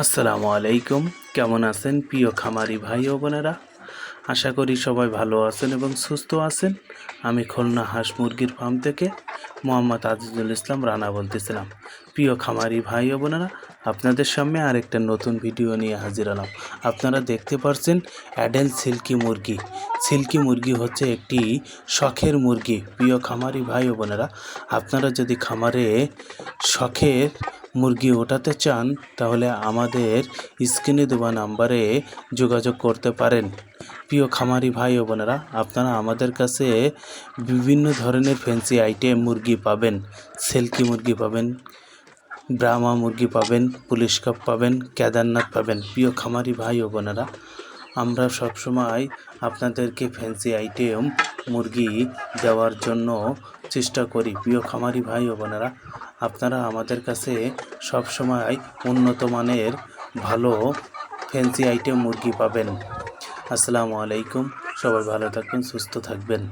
আসসালামু আলাইকুম। কেমন আছেন প্রিয় খামারি ভাই ও বোনেরা? আশা করি সবাই ভালো আছেন এবং সুস্থ আছেন। আমি খুলনা হাঁস মুরগির ফার্ম থেকে মোহাম্মদ আজিজুল ইসলাম রানা বলতেছিলাম। প্রিয় খামারি ভাই ও বোনেরা, আপনাদের সামনে আরেকটা নতুন ভিডিও নিয়ে হাজির হলাম। আপনারা দেখতে পাচ্ছেন অ্যাডেল সিল্কি মুরগি। সিল্কি মুরগি হচ্ছে একটি শখের মুরগি। প্রিয় খামারি ভাই ও বোনেরা, আপনারা যদি খামারে শখের মুরগি ওঠাতে চান, তাহলে আমাদের স্ক্রিনে দেওয়া নাম্বারে যোগাযোগ করতে পারেন। প্রিয় খামারি ভাই ও বোনেরা, আপনারা আমাদের কাছে বিভিন্ন ধরনের ফ্যান্সি আইটেম মুরগি পাবেন। সিল্কি মুরগি পাবেন, ব্রাহ্মা মুরগি পাবেন, পুলিশ কাপ পাবেন, কেদারনাথ পাবেন। প্রিয় খামারি ভাই ও বোনেরা, আমরা সবসময় আপনাদেরকে ফ্যান্সি আইটেম মুরগি দেওয়ার জন্য চেষ্টা করি। প্রিয় খামারি ভাই ও বোনেরা আপনারা আমাদের কাছে সব সময় উন্নত মানের ভালো ফ্যান্সি আইটেম মুরগি পাবেন। আসসালামু আলাইকুম। সবাই ভালো থাকবেন, সুস্থ থাকবেন।